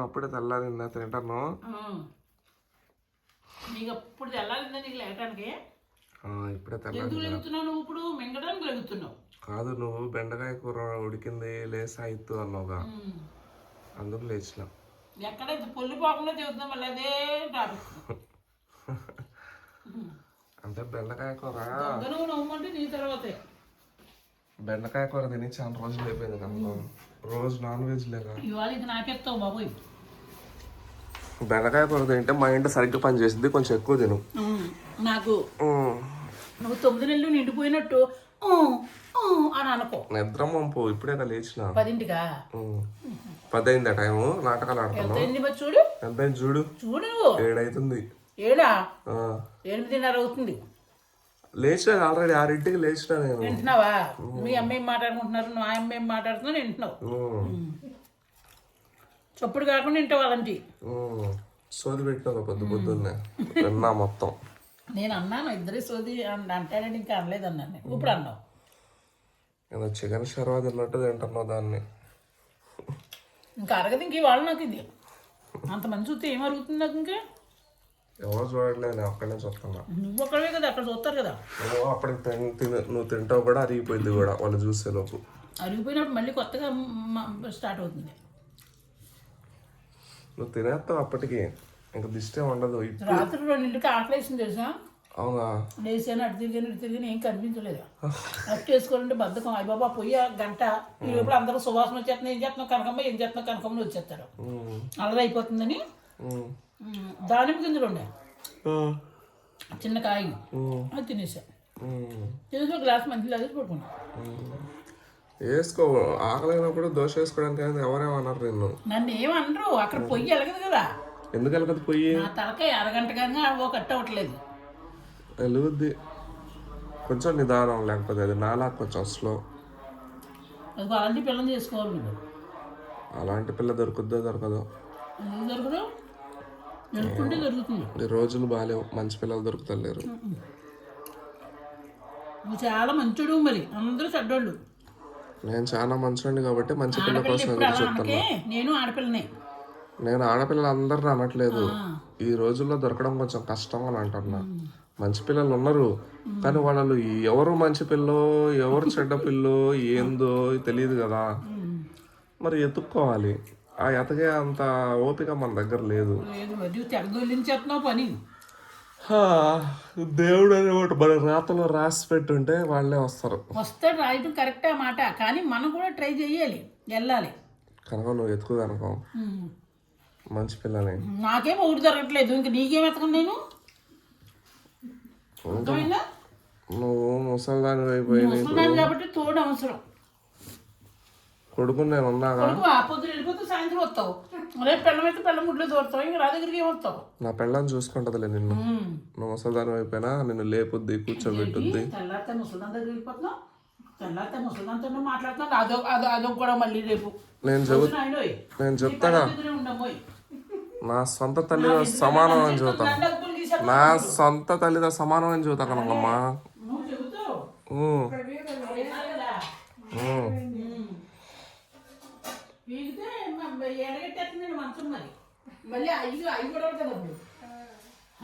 అప్పుడే తెల్లారిందా తింటాను. నీకు అప్పుడు తెల్లారిందా నీకు లేటానికి ఇప్పుడే తెల్లారి లెగుతున్నావు నువ్వు ఇప్పుడు? మింగడానికి లెగుతున్నావు. కాదు నువ్వు బెండకాయ కూర ఉడికింది లేసా ఇత్తు అన్నావుగా. అందుకు లేచిన. ఎక్కడ పొల్లి పోకుండా చెబుతున్నాం మళ్ళీ అదే టాపిక్ అంటే బెండకాయ కూర. నువ్వు నవ్వమంటే నీ తర్వాతే. బెండకాయ కూర తిని చాలా రోజులు అయిపోయింది కనుక రోజు నాన్ వెజ్ లేక ఇవాళ ఇది నాకెత్తావు బాబోయ్. బెండకాయ కూర తింటే మైండ్ సరిగ్గా పని చేసింది కొంచెం ఎక్కువ తిను. నాకు. నువ్వు తొమ్మిది నెలలు నిండిపోయినట్టు అని అనుకో. నిద్ర మంపు ఇప్పుడే కదా లేచిన. పదింటికా? ఉమ్. పది అయిందా టైము? నాటకాలు ఆడుతున్నావు చూడు? ఎంత చూడు? చూడు. ఏడైతుంది. ఏడా? ఆ. ఎనిమిదిన్నర అవుతుంది. లేచిన ఆల్రెడీ ఆరింటికి లేచిన నేను. వింటున్నావా? మీ అమ్మ ఏం మాట్లాడుకుంటున్నారు? నా అమ్మ ఏం మాట్లాడుతున్నా వింటున్నావు. చప్పుడు కాకుండా వింటావు అలాంటి. సోది పెట్టిన పొద్దు పొద్దున్నే. విన్నా మొత్తం. నేను అన్నాను ఇద్దరి సోది అంటానని ఇంకా అనలేదు అన్నాను నేను. ఇప్పుడు అన్నావు. ఏదో చికెన్ షర్వా తిన్నట్టు తింటున్నావు దాన్ని. ఇంకా అరగదు ఇంక ఇవాళ నాకు ఇది. అంతమంది చూస్తే ఏం అరుగుతుంది నాకు ఇంకా? ఎవరో చూడట్లేదు నేను అక్కడి చూస్తున్నా. నువ్వు ఒక్కడే కదా అక్కడ చూస్తారు కదా. నువ్వు అప్పటికి తిన్- తిన నువ్వు తింటావు కూడా అరిగిపోయింది కూడా వాళ్ళు చూసే లోపు. అరిగిపోయినప్పుడు మళ్ళీ కొత్తగా స్టార్ట్ అవుతుంది. నువ్వు తినేస్తావు అప్పటికి ఇంకా దిష్టే ఉండదు. రాత్రి రెండింటికి ఆకలేసింది తెలుసా? అవునా? లేచాను అటు తిరిగాను ఇటు తిరిగాను ఏం కనిపించలేదు? అట్టు వేసుకోవాలంటే బద్ధకం. అయ్య బాబా పొయ్యి ఆ గంట. ఈ లోపల అందరూ సువాసన వచ్చేస్తున్నా ఏం చేస్తున్నావు కనకమ్మ? ఏం చేస్తున్నావు? కనకమ్మని వచ్చేస్తారు. ఉమ్. దానిమ్మ గింజలు ఉండే. చిన్న కాయ. అది తినేసా. తినేసి ఒక గ్లాస్ మంచి లాగేసి పడుకున్నా. వేసుకో ఆకలినప్పుడు దోశ వేసుకోవడానికి ఎవరేమన్నారు నిన్ను? నన్ను ఏమనరు అక్కడ పొయ్యి ఎలగదు కదా. ఎందుకు వెళ్ళకదు పోయి నా తలకాయ అరగంట కానీ ఓ కట్ట అవ్వట్లేదు. వెలుగుద్ది కొంచెం నిదానం లేకపోతే అది నాలా కొంచెం స్లో. అది అలాంటి పిల్లని చేసుకోవాలి అలాంటి పిల్ల దొరుకుద్దో దొరకదు? ఎందుకు దొరకదు? ఈ రోజులు బాగాలేవు మంచి పిల్లలు దొరుకుతలేరు. చాలా మంచోడు మరి. అందరూ చెడ్డోళ్ళు. నేను చాలా మంచివాడిని కాబట్టి మంచి పిల్ల కోసం ఎదురు చూస్తున్నా. నేను ఆడపిల్లనే. నేను ఆడపిల్లలు అందరిని అనట్లేదు. ఈ రోజుల్లో దొరకడం కొంచెం కష్టం అని అంటున్నా. మంచి పిల్లలు ఉన్నారు. కానీ వాళ్ళు ఎవరు మంచి పిల్లో ఎవరు చెడ్డ పిల్లో ఏందో తెలియదు కదా. మరి ఎత్తుక్కోవాలి. ఆ ఎతకే అంత ఓపిక మన దగ్గర లేదు. పని? హా, దేవుడు అనేవాడు మన రాతలో రాసి పెట్టుంటే వాళ్ళే వస్తారు. వస్తాడు రాయటం కరెక్టే మాట. కానీ మనం కూడా ట్రై చేయాలి వెళ్ళాలి. కనుక నువ్వు ఎత్తుకు కనుకో. మంచి పిల్లని నాకేం ఒకటి దొరకట్లేదు. ఇంక నీకేం ఎతకను నేను? నువ్వు ముసలిదాని అయిపోయి ముసలిదాన్ని కాబట్టి తోడు అవసరం. కొడుకుని నేను ఉన్నాగా పొద్దున వెళ్ళిపోతే సాయంత్రం వస్తావు. రేపు పెళ్ళం అయితే పెళ్ళం ముడ్లో దూరతావు ఇంకా నా దగ్గరికి నా పెళ్ళని చూసుకుంటదిలే నిన్ను. నువ్వు ముసలిదాని అయిపోయినా నిన్ను లేపుద్ది కూర్చోబెట్టుద్ది. తెల్లారితే ముసలిదాన్ దగ్గర వెళ్ళిపోతున్నావు? తెల్లారితే ముసలిదాంతో అదో అదో అదొక కూడా మళ్ళీ రేపు. నేను చెబు. నేను నీ చెప్తాగా. నా సొంత తల్లితో సమానం అని చెబుతాను. నా సొంత తల్లితో సమానం అని చెబుతా కనకమ్మా నువ్వు చెబుతావు ఉమ్, వినాలి కదా. ఉమ్. ఉమ్. వీగితే మ- ఎడగట్టేస్తుంది మంచం మరి మళ్ళీ అయ్యి అయ్యి కూడా కదా అప్పుడు.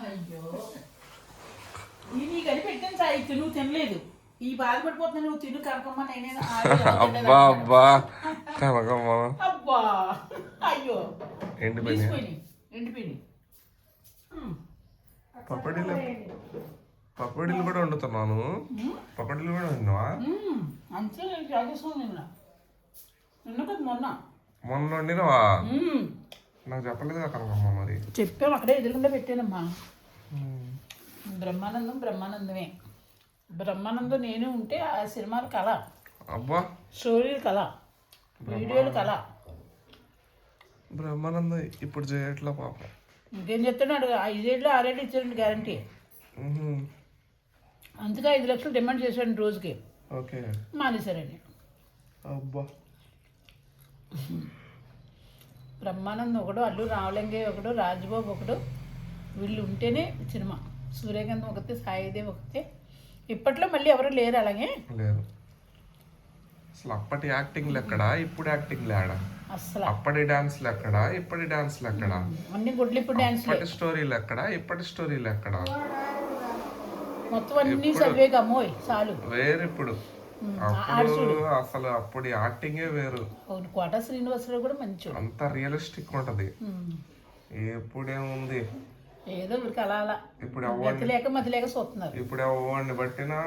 అయ్యో. ఈ నీ గడి పెట్టాను సాయి తిను తినలేదు. ఈ బాధపడిపోతున్నా నువ్వు తిను కనకమ్మ నేనే అబ్బా అబ్బా. కనకమ్మా. అబ్బా. అయ్యో. ఎండిపోయినాయి. ఉమ్. పప్పడిలు. పప్పడిలు కూడా వండుతున్నాను. పప్పడిలు కూడా వండినావా. అంతే నిన్న నిన్న కదా మొన్న. మొన్న వండినవా. నాకు చెప్పలేదుగా కనకమ్మ మరి. చెప్పాము అక్కడే ఎదురుకుండా పెట్టానమ్మా. బ్రహ్మానందం బ్రహ్మానందమే. బ్రహ్మానందం నేను ఉంటే ఆ సినిమాలు కళ. అబ్బా. స్టోరీలు కళ. వీడియోలు కళ. బ్రహ్మానందం ఇప్పుడు చేయట్లే పాపం. ఇంకేం చెప్తున్నాడు? ఐదేళ్ళు ఆరేళ్ళు ఇచ్చారండి గ్యారంటీ. అందుకే ఐదు లక్షలు డిమాండ్ చేశాడు రోజుకి. ఓకే. మానేశారండి. అబ్బా. బ్రహ్మానందం ఒకడు అల్లు రామలింగయ్య ఒకడు రాజ్బాబు ఒకడు వీళ్ళు ఉంటేనే సినిమా. సూర్యకాంతం ఒకతే సాయిదేవి ఒకతే. ఇప్పట్లో మళ్ళీ ఎవరు లేరు అలాగే? లేదు అసలు అప్పటి యాక్టింగ్లు ఎక్కడా? ఇప్పుడు యాక్టింగ్లు ఆడా. అస్సలు. అప్పటి డాన్స్లు ఎక్కడ? ఇప్పటి డాన్స్లు ఎక్కడ? అన్ని గుడ్లు ఇప్పుడు డాన్స్ ఇప్పటి స్టోరీలు ఎక్కడ? ఇప్పటి స్టోరీలు ఎక్కడ? మొత్తం అన్ని చదివేగా అమ్మోయ్ చాలు. వేరు ఇప్పుడు. అప్పుడు అసలు అప్పుడు యాక్టింగే వేరు. కోట శ్రీనివాసరావు కూడా మంచోడు. అంత రియలిస్టిక్ ఉంటది. ఉమ్. ఎప్పుడేముంది ఏదో వీరికి అలా అలా. ఇప్పుడు లేక మతి లేక చూస్తున్నారు. ఇప్పుడు ఎవరిని బట్టినా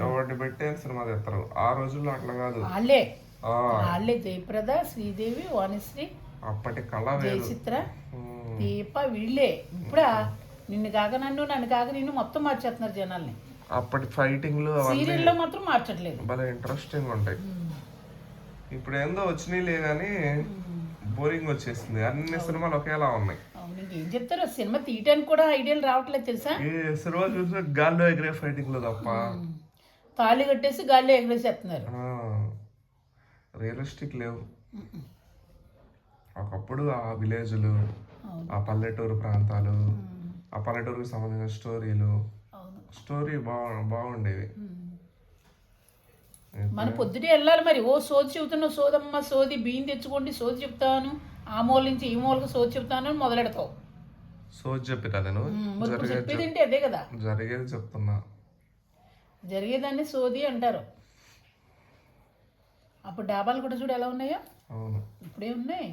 ఎవరిని బట్టి సినిమా తెస్తారు. ఆ రోజుల్లో అట్లా కాదు. వాళ్ళే. వాళ్ళే జయప్రద శ్రీదేవి వాణిశ్రీ అప్పటి కళ జయచిత్ర దీప వీళ్ళే. ఇప్పుడా నిన్ను కాక నన్ను నన్ను కాక నిన్ను మొత్తం మార్చేస్తున్నారు జనాల్ని. అప్పటి ఫైటింగ్లు సీరియల్లో మాత్రం మార్చట్లేదు. భలే ఇంట్రెస్టింగ్ ఉంటాయి. ఇప్పుడు ఏందో వచ్చినాయిలే కానీ బోరింగ్ వచ్చేసింది. అన్ని సినిమాలు ఒకేలా ఉన్నాయి. ఇంకేం చెప్తారు? సినిమా తీయటానికి కూడా ఐడియాలు రావట్లేదు తెలుసా? ఏ సినిమా చూసినా గాల్లో ఎగిరే ఫైటింగ్లో తప్ప తాళి కట్టేసి గాల్లో ఎగరేసేస్తున్నారు. రియలిస్టిక్ లేవు. ఒకప్పుడు ఆ విలేజ్లు ఆ పల్లెటూరు ప్రాంతాలు ఆ పల్లెటూరుకి సంబంధించిన స్టోరీలు స్టోరీ బాగు బాగుండేవి మన పొద్దుటే వెళ్ళాలి మరి. ఓ సోది చెబుతున్నావు సోదమ్మ సోది బియ్యం తెచ్చుకోండి సోది చెప్తాను. ఆ మూల నుంచి ఈ మూలకు సోది చెప్తాను అని మొదలెడతావు సోది చెప్పి కదా నువ్వు ఉమ్, మరి ఇప్పుడు చెప్పేది ఏంటి? అదే కదా. జరిగేది చెప్తున్నా. జరిగేదాన్ని సోది అంటారు. అప్పుడు డాబాలు కూడా చూడు ఎలా ఉన్నాయో? అవును. ఇప్పుడే ఉన్నాయి.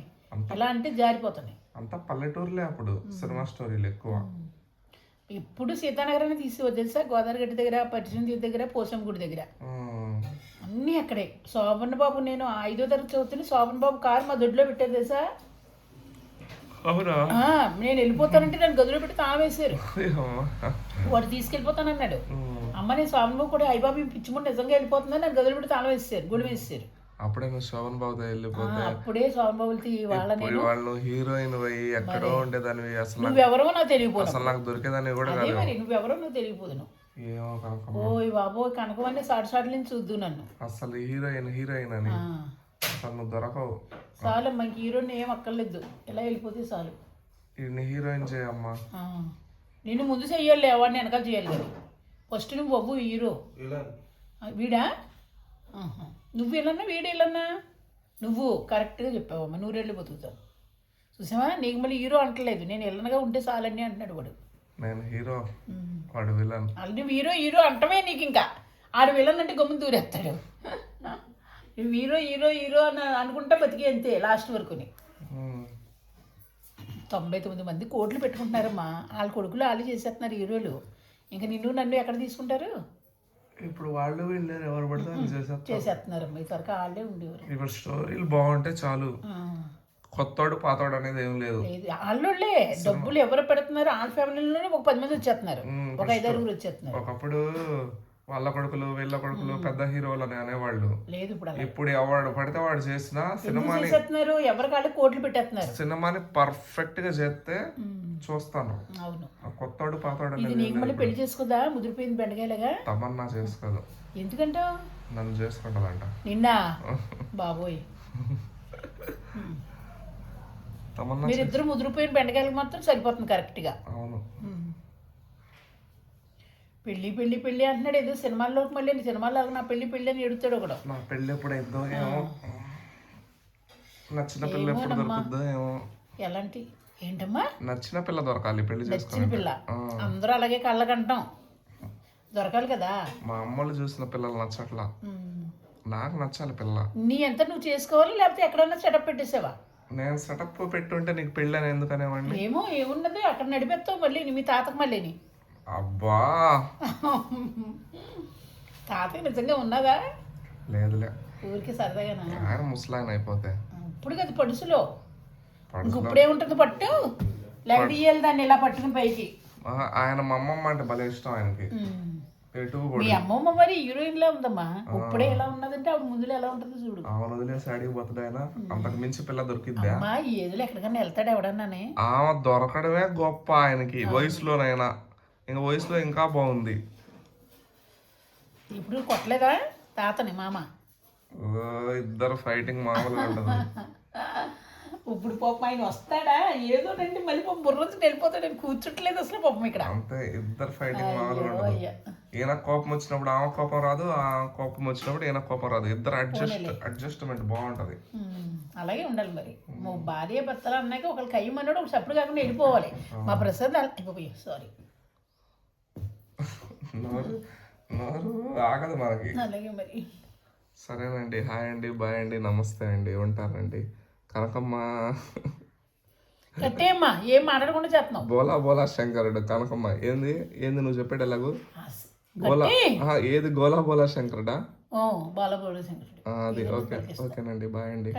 ఎలా అంటే జారిపోతున్నాయి. అంతా పల్లెటూరులే అప్పుడు. సినిమా స్టోరీలు ఎక్కువ. ఇప్పుడు సీతానగరాన్ని తీసి తెలుసా? గోదావరి గట్టి దగ్గర పట్టిన దగ్గర పోసం గుడి దగ్గర అన్నీ అక్కడే. శోభన్ బాబు నేను ఐదో తరగతి చదువుతున్న శోభన్ బాబు కారు మా దొడ్లో పెట్టారు తెలుసా? నేను వెళ్ళిపోతానంటే నన్ను గదిలో పెట్టి తాళం వేశారు. అయ్యో. వాడు తీసుకెళ్ళిపోతానన్నాడు. అమ్మ నేను బాబు కూడా అయ్యబాబు పిచ్చిముండి నిజంగా వెళ్ళిపోతుందని నన్ను గదిలో పెట్టి తాళం వేసారు గుడి వేసారు అప్పుడే నువ్వు శోభన్ బాబుతో ఆ, వెళ్ళిపోతే అప్పుడే శోభన్ బాబులు వాళ్ళ వాళ్ళు హీరోయిన్ పోయి ఎక్కడో ఉండేదానివి అసలు నువ్వెవరో నాకు తెలియపోదు అసలు నాకు దొరికేదాన్ని కూడా కాదు మరి నువ్వెవరో నువ్వు తెలియపోదు నువ్వు ఏమో కాక ఓయ్ బాబోయ్ కనకవన్నీ సాటి సాటి నుంచి చూద్దు నన్ను. అసలు హీరోయిన్ హీరోయిన్ అని. అసలు నువ్వు దొరకవు. చాలు మనకి హీరోని ఏం అక్కర్లేదు. ఇలా వెళ్ళిపోతే చాలు. ఈయన్ని హీరోయిన్ చేయమ్మా. ఆ, నిన్ను ముందు చెయ్యాలి వాడిని వెనకాల చేయాలి ఫస్ట్ నువ్వు బాబు హీరో. వీడా? ఆహా. నువ్వు వెళ్ళన్నా వీడు వెళ్ళన్నా నువ్వు కరెక్ట్గా చెప్పావమ్మా నూరేళ్ళు బతుకుతావు. చూసావా? నీకు మళ్ళీ హీరో అంటలేదు. నేను వెళ్ళనగా ఉంటే చాలండి అంటున్నాడు వాడు. నేను హీరో. వాడు విలన్. నువ్వు హీరో హీరో అంటమే నీకు ఇంకా. ఆడు విలన్ అంటే గమ్మున దూరేస్తాడు. నువ్వు హీరో హీరో హీరో అని అనుకుంటా బతికి అంతే లాస్ట్ వరకుని తొంభై తొమ్మిది మంది కోట్లు పెట్టుకుంటున్నారమ్మా. వాళ్ళ కొడుకులు వాళ్ళు చేసేస్తున్నారు హీరోలు. ఇంకా నిన్ను నన్ను ఎక్కడ తీసుకుంటారు? ఇప్పుడు వాళ్ళు వీళ్ళు ఎవరు పడితే వాళ్ళు చేసేస్తున్నారు. మీ తరక వాళ్ళే ఉండేవారు. ఇప్పుడు స్టోరీలు బాగుంటే చాలు. కొత్తోడు పాతోడు అనేది ఏం లేదు. వాళ్ళోళ్ళే. డబ్బులు ఎవరు పెడుతున్నారు? వాళ్ళ ఫ్యామిలీలోనే ఒక పది మంది వచ్చేస్తున్నారు. ఒక ఐదారుగురు వచ్చేస్తున్నారు. ఒకప్పుడు వాళ్ళ కొడుకులు వీళ్ళ కొడుకులు పెద్ద హీరోలు అని అనేవాళ్ళు. లేదు ఇప్పుడు ఎవడు పడితే వాడు చేసిన సినిమాని కోట్లు పెట్టేస్తున్నారు? సినిమాని పర్ఫెక్ట్గా చేస్తే చూస్తాను. కొత్తోడు పాతోడు పెళ్ళి చేసుకుందా? ముదిరిపోయింది బెండకాయలుగా? తమన్నా చేసుకోదు. ఎందుకంటావు నన్ను చేసుకుంటదంట. నిన్న? బాబోయ్. తమన్నా మీరిద్దరు ముదిరిపోయిన బెండకాయలకు మాత్రం సరిపోతుంది కరెక్ట్గా అవును. పెళ్ళి పెళ్ళి పెళ్ళి అంటున్నాడు. ఏదో సినిమాల్లోకి మళ్ళీ సినిమాల్లో నా పెళ్ళి పెళ్ళి అని ఎడుతాడు ఒకడు. నా పెళ్ళి ఎప్పుడు అయిద్దో ఏమో. నచ్చిన పిల్ల ఎప్పుడు దొరుకుద్దో ఏమో. ఎలాంటి? ఏంటమ్మా? నచ్చిన పిల్ల దొరకాలి పెళ్ళి నచ్చిన పిల్ల. అందరూ అలాగే కళ్ళకంటాం దొరకాలి కదా. మా అమ్మలు చూసిన పిల్లలు నచ్చట్లా. నాకు నచ్చాలి పిల్ల. నీ ఎంత నువ్వు చేసుకోవాలి? లేకపోతే ఎక్కడన్నా సెటప్ పెట్టేసావా? నేను సెటప్ పెట్టుంటే నీకు పెళ్ళి అని ఎందుకనేవాడిని? ఏమో ఏమున్నది అక్కడ నడిపెత్తావు మళ్ళీ మీ తాతకు మళ్ళీని. అబ్బా! తాతకి నిజంగా ఉన్నదా లేదులే. ఊరికి సరదాగానా? ఆయన ముసలాయన అయిపోతే. ఇప్పుడు కదా పడుసులో. పడుసు- ఇంకొప్పుడే ఉంటుంది పట్టు? లేకపోతే దాన్ని ఇలా పట్టుకుని పైకి? ఆయన మా అమ్మమ్మ అంటే భలే ఇష్టం ఆయనకి. మీ అమ్మమ్మ మరి హీరోయిన్ లా ఉందమ్మా ఇప్పుడే ఎలా ఉన్నదంటే ఆవిడ ముందులో ఎలా ఉంటుందో చూడు. ఆమె వదిలేసి అడిగి పోతాడు ఆయన? అంతకు మించి పిల్ల దొరికిద్దా? అమ్మా ఈ ఏజ్లో ఎక్కడికన్నా వెళ్తాడు ఎవడన్నానే? ఆమె దొరకడమే గొప్ప ఆయనకి. వయసులోనైనా. ఇంకా వయసులో ఇంకా బాగుంది. ఇప్పుడు కొట్టలేదా తాతని మామ? ఓ, ఇద్దరు ఫైటింగ్ మామూలుగా ఇప్పుడు పాపం ఆయన వస్తాడా? ఏదోనండి మళ్ళీ పాపం బుర్ర నుంచి వెళ్ళిపోతాడు. ఆయన కూర్చుంటలేదు అసలు పాపం ఇక్కడ. అంతే ఇద్దరు ఫైటింగ్ మామూలుగా అయ్యా ఈయన కోపం వచ్చినప్పుడు ఆమె కోపం రాదు ఆ కోపం వచ్చినప్పుడు ఈయన కోపం రాదు. ఇద్దరు అడ్జస్ట్ అడ్జస్ట్మెంట్ బాగుంటది. అలాగే ఉండాలి మరి. భార్య భర్తలు అన్నాక ఒకళ్ళు కయ్యమన్నాడు ఒకళ్ళు సప్పుడు కాకుండా వెళ్ళిపోవాలి. మా ప్రసాద్ సారీ నోరు నోరు ఆగదు మనకి. అలాగే మరి. సరేనండి హాయ్ అండి బాయ్ అండి నమస్తే అండి ఉంటానండి. కనకమ్మ. కట్టేమ్మా ఏం మాట్లాడకుండా చేస్తున్నావు? బోలా బోలా శంకరుడు కనకమ్మ. ఏంది ఏంది నువ్వు చెప్పేది ఎలాగూ? ఆహా, ఏది గోలా బోలా శంకరుడా? అది ఓకే ఓకేనండి బాయ్ అండి.